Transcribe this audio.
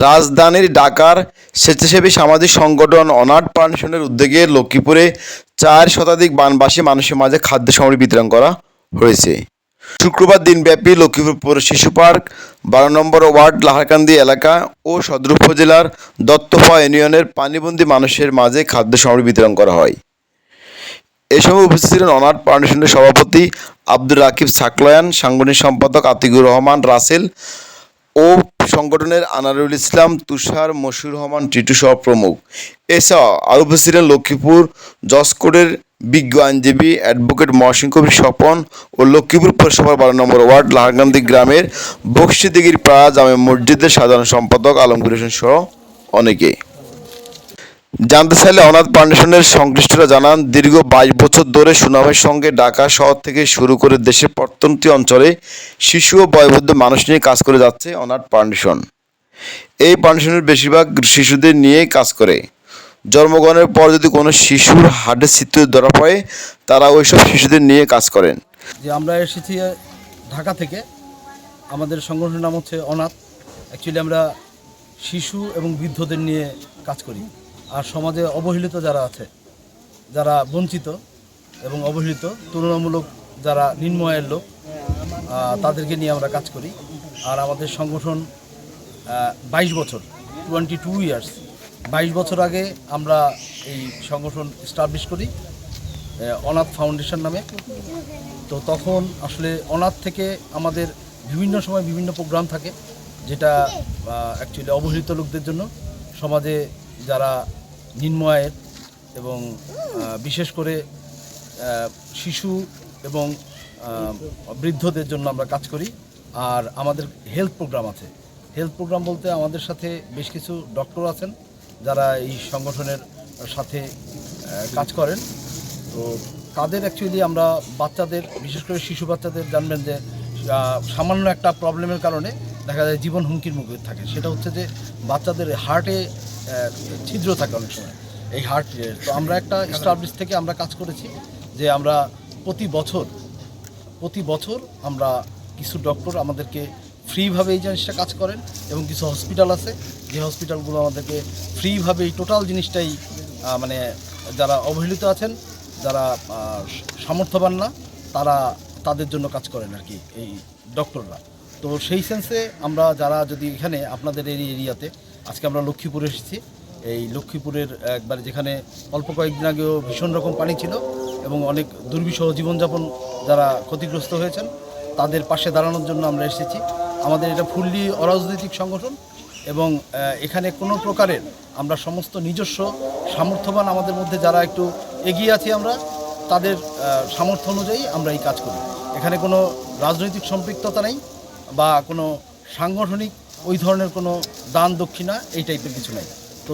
রাজধানীর ঢাকার স্বেচ্ছাসেবী সামাজিক সংগঠন অনাথ ফাউন্ডেশনের উদ্যোগে লক্ষ্মীপুরে চার শতাধিক বানবাসী মানুষের মাঝে খাদ্য সামগ্রী বিতরণ করা হয়েছে। শুক্রবার দিনব্যাপী লক্ষ্মীপুর শিশু পার্ক, বারো নম্বর ওয়ার্ড, লাহারকান্দি এলাকা ও সদর উপজেলার দত্তপা ইউনিয়নের পানিবন্দী মানুষের মাঝে খাদ্য সামগ্রী বিতরণ করা হয়। এ সময় উপস্থিত ছিলেন অনাথ ফাউন্ডেশনের সভাপতি আব্দুর রাকিব সাকলয়ান, সাংগঠনিক সম্পাদক আতিকুর রহমান রাসেল ও সংগঠনের আনারুল ইসলাম, তুষার, মশিউর রহমান, টিটু সহ প্রমুখ। এছাড়াও আরও উপস্থিত লক্ষ্মীপুর জসকোটের বিজ্ঞ আইনজীবী অ্যাডভোকেট মহসিন কবি স্বপন ও লক্ষ্মীপুর পৌরসভার বারো নম্বর ওয়ার্ড লাহারকান্দি গ্রামের বক্সিদিগির পাড়া জামে মসজিদের সাধারণ সম্পাদক আলমগুর হোসেন সহ অনেকে। জানতে চাইলে অনাথ ফাউন্ডেশনের সংশ্লিষ্টরা জানান, দীর্ঘ বাইশ বছর ধরে সুনামের সঙ্গে ঢাকা শহর থেকে শুরু করে দেশের প্রত্যন্ত অঞ্চলে শিশু ও বয়বদ্ধ মানুষ নিয়ে কাজ করে যাচ্ছে অনাথ ফাউন্ডেশন। এই ফাউন্ডেশনের বেশিরভাগ শিশুদের নিয়েই কাজ করে। জন্মগ্রহণের পর যদি কোনো শিশুর হার্টের চিত্র ধরা পড়ে, তারা ওইসব শিশুদের নিয়ে কাজ করেন। যে আমরা এসেছি ঢাকা থেকে, আমাদের সংগঠনের নাম হচ্ছে অনাথ। অ্যাকচুয়ালি আমরা শিশু এবং বৃদ্ধদের নিয়ে কাজ করি। আর সমাজে অবহেলিত যারা আছে, যারা বঞ্চিত এবং অবহেলিত, তুলনামূলক যারা নিম্ন আয়ের লোক তাদেরকে নিয়ে আমরা কাজ করি। আর আমাদের সংগঠন বাইশ বছর টোয়েন্টি টু ইয়ার্স বাইশ বছর আগে আমরা এই সংগঠন স্টাবলিশ করি অনাথ ফাউন্ডেশন নামে। তো তখন আসলে অনাথ থেকে আমাদের বিভিন্ন সময় বিভিন্ন প্রোগ্রাম থাকে, যেটা অ্যাকচুয়ালি অবহেলিত লোকদের জন্য। সমাজে যারা নিম্ন আয়ের এবং বিশেষ করে শিশু এবং বৃদ্ধদের জন্য আমরা কাজ করি। আর আমাদের হেলথ প্রোগ্রাম আছে। হেলথ প্রোগ্রাম বলতে আমাদের সাথে বেশ কিছু ডক্টর আছেন, যারা এই সংগঠনের সাথে কাজ করেন। তো তাদের অ্যাকচুয়ালি আমরা বাচ্চাদের, বিশেষ করে শিশু বাচ্চাদের জানবেন যে সামান্য একটা প্রবলেমের কারণে দেখা যায় জীবন হুমকির মুখে থাকে। সেটা হচ্ছে যে, বাচ্চাদের হার্টে ছিদ্র থাকে অনেক সময় এই হার্ট তো আমরা একটা স্টাবলিশ থেকে আমরা কাজ করেছি যে আমরা প্রতি বছর প্রতি বছর আমরা কিছু ডক্টর আমাদেরকে ফ্রিভাবে এই জিনিসটা কাজ করেন এবং কিছু হসপিটাল আছে, যে হসপিটালগুলো আমাদেরকে ফ্রিভাবে এই টোটাল জিনিসটাই মানে যারা অবহেলিত আছেন, যারা সামর্থ্যবান না, তারা তাদের জন্য কাজ করেন আর কি এই ডক্টররা তো সেই সেন্সে আমরা যারা যদি এখানে আপনাদের এই এরিয়াতে আজকে আমরা লক্ষ্মীপুরে এসেছি। এই লক্ষ্মীপুরের একবারে যেখানে অল্প কয়েকদিন আগেও ভীষণ রকম পানি ছিল এবং অনেক দুর্বিষহ জীবনযাপন যারা ক্ষতিগ্রস্ত হয়েছেন, তাদের পাশে দাঁড়ানোর জন্য আমরা এসেছি। আমাদের এটা ফুললি অরাজনৈতিক সংগঠন এবং এখানে কোনো প্রকারের আমরা সমস্ত নিজস্ব সামর্থ্যবান আমাদের মধ্যে যারা একটু এগিয়ে আছি আমরা, তাদের সামর্থ্য অনুযায়ী আমরা এই কাজ করি। এখানে কোনো রাজনৈতিক সম্পৃক্ততা নেই বা কোনো সাংগঠনিক ওই ধরনের কোনো দান দক্ষিণা এই টাইপের কিছু নাই। তো